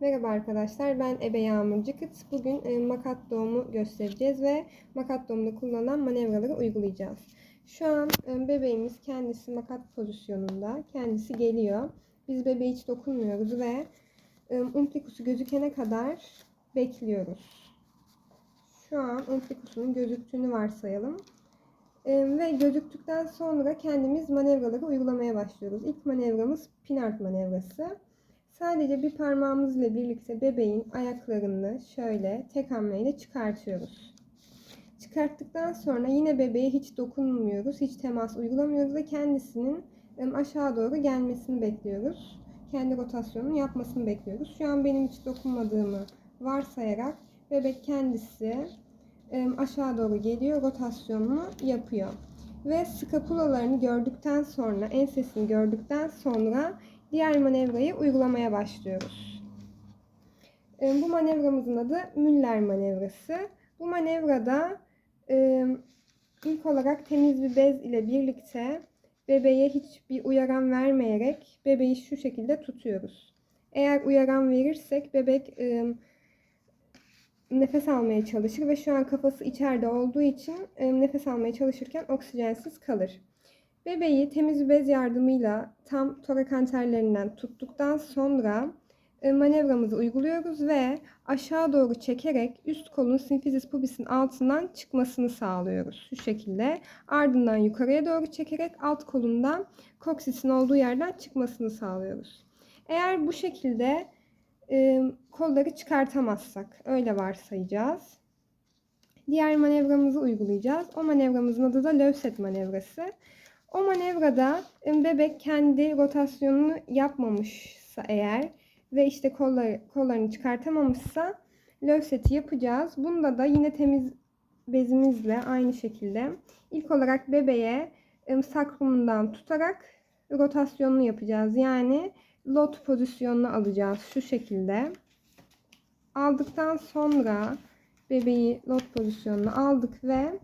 Merhaba arkadaşlar, ben Ebe Yağmur Cıkıt. Bugün e, makat doğumu göstereceğiz ve makat doğumunda kullanılan manevraları uygulayacağız. Şu an e, bebeğimiz kendisi makat pozisyonunda, kendisi geliyor. Biz bebeğe hiç dokunmuyoruz ve e, umplikusu gözükene kadar bekliyoruz. Şu an umplikusunun gözüktüğünü varsayalım. E, ve gözüktükten sonra kendimiz manevraları uygulamaya başlıyoruz. İlk manevramız pinart manevrası. Sadece bir parmağımızla birlikte bebeğin ayaklarını şöyle tek hamleyle çıkartıyoruz. Çıkarttıktan sonra yine bebeğe hiç dokunmuyoruz, hiç temas uygulamıyoruz ve kendisinin aşağı doğru gelmesini bekliyoruz. Kendi rotasyonunu yapmasını bekliyoruz. Şu an benim hiç dokunmadığımı varsayarak bebek kendisi aşağı doğru geliyor, rotasyonunu yapıyor. Ve skapulalarını gördükten sonra, ensesini gördükten sonra diğer manevrayı uygulamaya başlıyoruz. Bu manevramızın adı Müller manevrası. Bu manevrada ilk olarak temiz bir bez ile birlikte bebeğe hiçbir uyaran vermeyerek bebeği şu şekilde tutuyoruz. Eğer uyaran verirsek bebek nefes almaya çalışır ve şu an kafası içeride olduğu için nefes almaya çalışırken oksijensiz kalır. Bebeği temiz bez yardımıyla tam torakanterlerinden tuttuktan sonra manevramızı uyguluyoruz ve aşağı doğru çekerek üst kolun sinfizis pubis'in altından çıkmasını sağlıyoruz. Şu şekilde. Ardından yukarıya doğru çekerek alt kolundan koksisin olduğu yerden çıkmasını sağlıyoruz. Eğer bu şekilde e, kolları çıkartamazsak öyle varsayacağız. Diğer manevramızı uygulayacağız. O manevramızın adı da Lövset manevrası. O manevrada bebek kendi rotasyonunu yapmamışsa eğer ve işte kolları, kollarını çıkartamamışsa Lövset'i yapacağız. Bunda da yine temiz bezimizle aynı şekilde ilk olarak bebeğe sakrumundan tutarak rotasyonunu yapacağız. Yani lot pozisyonunu alacağız şu şekilde. Aldıktan sonra bebeği lot pozisyonuna aldık ve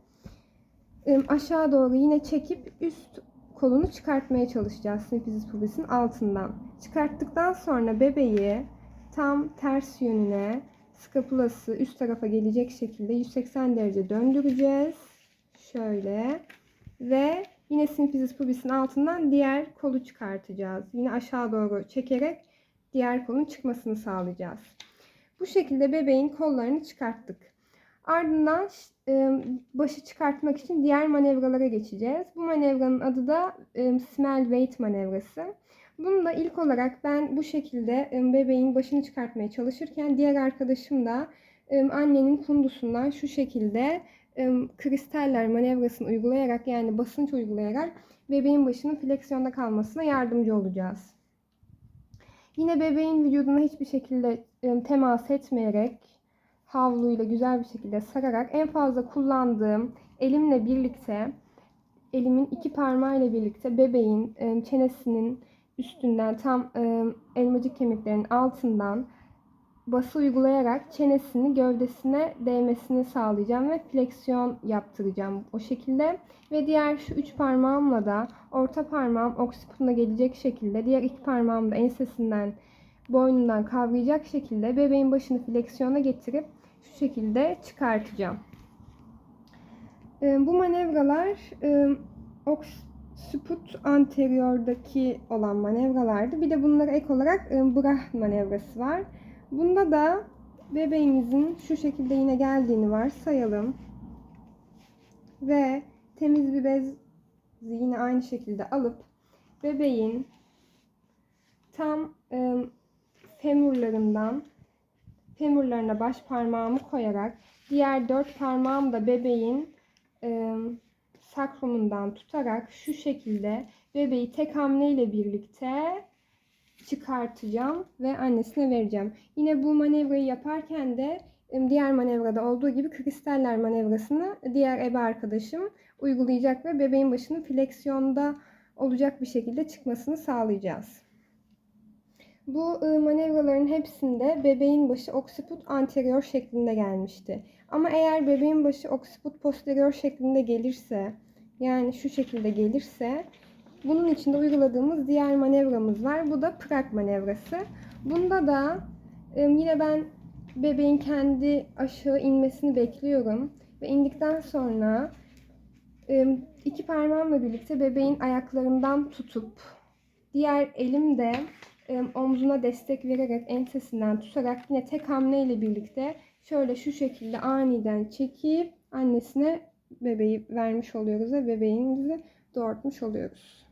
aşağı doğru yine çekip üst kolunu çıkartmaya çalışacağız sinfizis pubis'in altından. Çıkarttıktan sonra bebeği tam ters yönüne skapulası üst tarafa gelecek şekilde 180 derece döndüreceğiz. Şöyle ve yine sinfizis pubis'in altından diğer kolu çıkartacağız. Yine aşağı doğru çekerek diğer kolun çıkmasını sağlayacağız. Bu şekilde bebeğin kollarını çıkarttık. Ardından başı çıkartmak için diğer manevralara geçeceğiz. Bu manevranın adı da smell weight manevrası. Bunu da ilk olarak ben bu şekilde bebeğin başını çıkartmaya çalışırken diğer arkadaşım da annenin fundusundan şu şekilde kristaller manevrasını uygulayarak yani basınç uygulayarak bebeğin başının fleksiyonda kalmasına yardımcı olacağız. Yine bebeğin vücuduna hiçbir şekilde temas etmeyerek havluyla güzel bir şekilde sararak en fazla kullandığım elimle birlikte elimin iki parmağıyla birlikte bebeğin çenesinin üstünden tam elmacık kemiklerin altından bası uygulayarak çenesini gövdesine değmesini sağlayacağım ve fleksiyon yaptıracağım o şekilde. Ve diğer şu üç parmağımla da orta parmağım oksiputuna gelecek şekilde diğer iki parmağım da ensesinden boynundan kavrayacak şekilde bebeğin başını fleksiyona getirip şu şekilde çıkartacağım. Bu manevralar oksiput anteriordaki olan manevralardı. Bir de bunlara ek olarak brah manevrası var. Bunda da bebeğimizin şu şekilde yine geldiğini varsayalım. Ve temiz bir bez yine aynı şekilde alıp bebeğin tam e, femurlarından femurlarına baş parmağımı koyarak diğer dört parmağım da bebeğin e, sakrumundan tutarak şu şekilde bebeği tek hamleyle birlikte çıkartacağım ve annesine vereceğim. Yine bu manevrayı yaparken de diğer manevrada olduğu gibi kristaller manevrasını diğer ebe arkadaşım uygulayacak ve bebeğin başının fleksiyonda olacak bir şekilde çıkmasını sağlayacağız. Bu manevraların hepsinde bebeğin başı oksiput anterior şeklinde gelmişti. Ama eğer bebeğin başı oksiput posterior şeklinde gelirse yani şu şekilde gelirse bunun içinde uyguladığımız diğer manevramız var. Bu da prak manevrası. Bunda da Yine ben bebeğin kendi aşağı inmesini bekliyorum. Ve indikten sonra iki parmağımla birlikte bebeğin ayaklarından tutup diğer elimde omzuna destek vererek ensesinden tutarak yine tek hamleyle birlikte şöyle şu şekilde aniden çekip annesine bebeği vermiş oluyoruz ve bebeğimizi doğurtmuş oluyoruz.